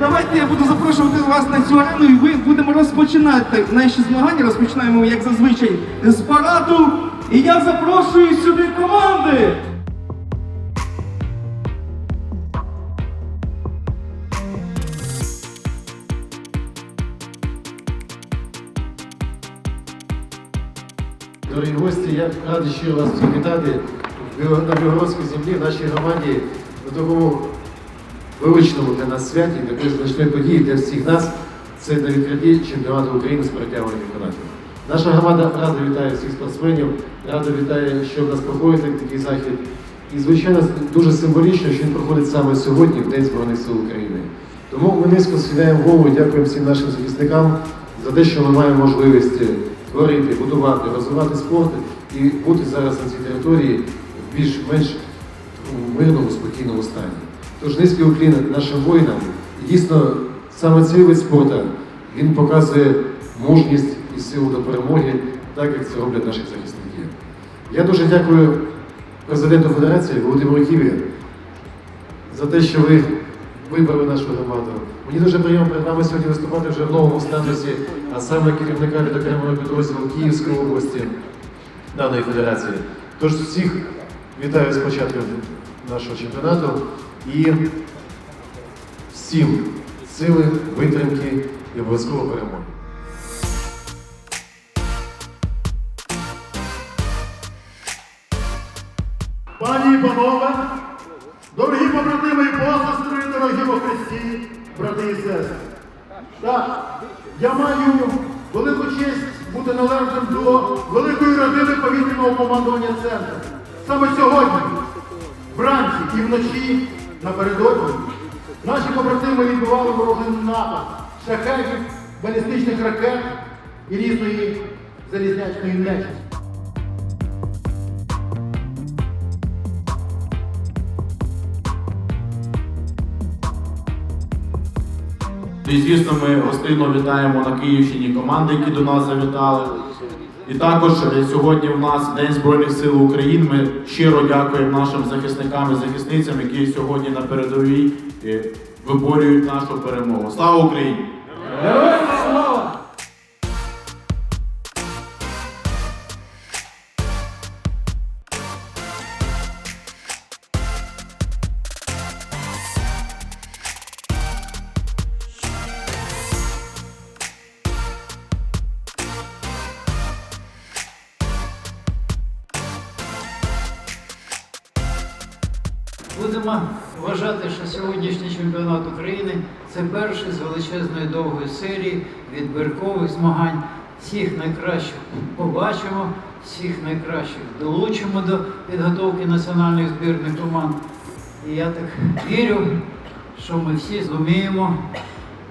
давайте я буду запрошувати вас на цю арену і ви будемо розпочинати наші змагання. Розпочинаємо, як зазвичай, з параду. І я запрошую сюди команди. Дорогі гості, я радий щиро вас всіх вітати в Біло- на Білгородській землі, в нашій громаді, на такому величному для нас святі, такої значної події для всіх нас. Це на відкритті чемпіонату України з перетягування канатів. Наша громада рада вітає всіх спортсменів, рада вітає, що в нас проходить такий захід. І, звичайно, дуже символічно, що він проходить саме сьогодні, в День Збройних сил України. Тому ми низько схиляємо голову і дякуємо всім нашим захисникам за те, що ми маємо можливість творити, будувати, розвивати спорт і бути зараз на цій території в більш-менш мирному, спокійному стані. Тож низький уклін нашим воїнам. І дійсно, саме цей вид спорту він показує мужність і силу до перемоги, так як це роблять наші захисники. Я дуже дякую президенту Федерації Володимиру Ківі за те, що ви вибрали нашу громаду. Мені дуже приємно перед вами сьогодні виступати вже в новому статусі, а саме керівника відокремого підрозділу Київської області даної федерації. Тож всіх вітаю з початком нашого чемпіонату і всім сили, витримки і обов'язково перемоги. Пані і панове, дорогі побратими і посестри, дорогі во Христі, брати і сестри. Так, я маю велику честь бути належним до великої родини повітряного командування центру. Саме сьогодні, вранці і вночі напередодні, наші побратими відбивали ворожий напад шахетів, балістичних ракет і різної залізнячної нечисті. І, звісно, ми гостинно вітаємо на Київщині команди, які до нас завітали. І також сьогодні у нас День Збройних сил України. Ми щиро дякуємо нашим захисникам і захисницям, які сьогодні на передовій е, виборюють нашу перемогу. Слава Україні! Будемо вважати, що сьогоднішній чемпіонат України це перший з величезної довгої серії відбіркових змагань. Всіх найкращих побачимо, всіх найкращих долучимо до підготовки національних збірних команд. І я так вірю, що ми всі зуміємо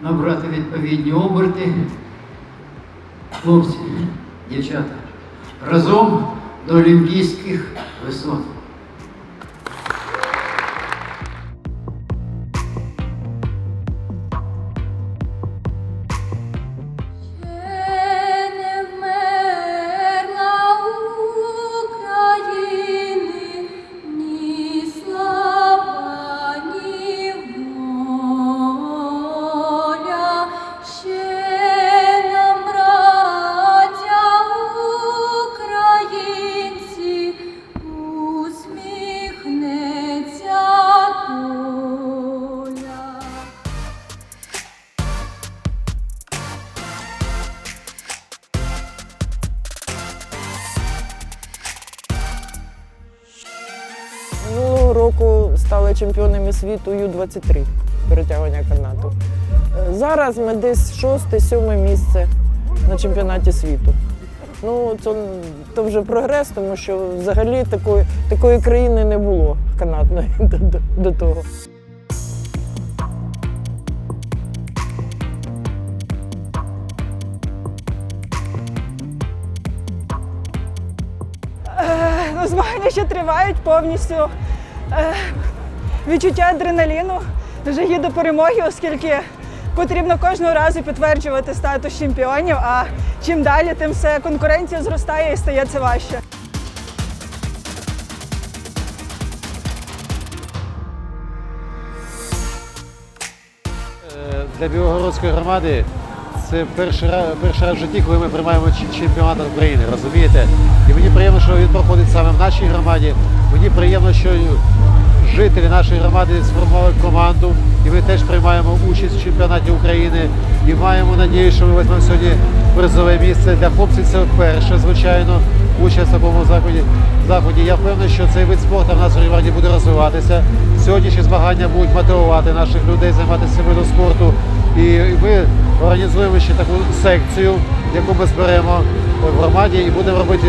набрати відповідні оберти. Хлопці, дівчата, разом до олімпійських висот. Року стали чемпіонами світу Ю-23 перетягування канату. Е, Зараз ми десь шосте-сьоме місце на чемпіонаті світу. Ну, це, це вже прогрес, тому що взагалі такої, такої країни не було канатної до, до, до того. Ну, змагання ще тривають повністю. Е, відчуття адреналіну дуже є до перемоги, оскільки потрібно кожного разу підтверджувати статус чемпіонів. А чим далі, тим все конкуренція зростає і стає це важче. Е, для Білогородської громади це перший раз, перший раз в житті, коли ми приймаємо чемпіонат України, розумієте? І мені приємно, що він проходить саме в нашій громаді. Мені приємно, що жителі нашої громади сформували команду, і ми теж приймаємо участь в чемпіонаті України. І маємо надію, що ми візьмемо сьогодні призове місце. Для хлопців це вперше, звичайно, участь в такому заході. заході. Я впевнений, що цей вид спорту в нас в регіоні буде розвиватися. Сьогоднішні змагання будуть мотивувати наших людей займатися видом спорту. І ми організуємо ще таку секцію, яку ми зберемо в громаді і будемо робити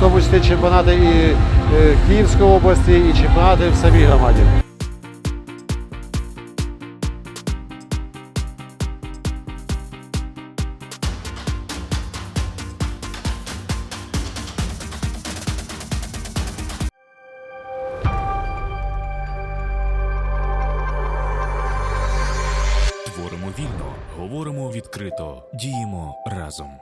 в тому числі чемпіонати і е, Київської області, і чемпіонати в самій громаді. Творимо вільно, говоримо відкрито, діємо разом.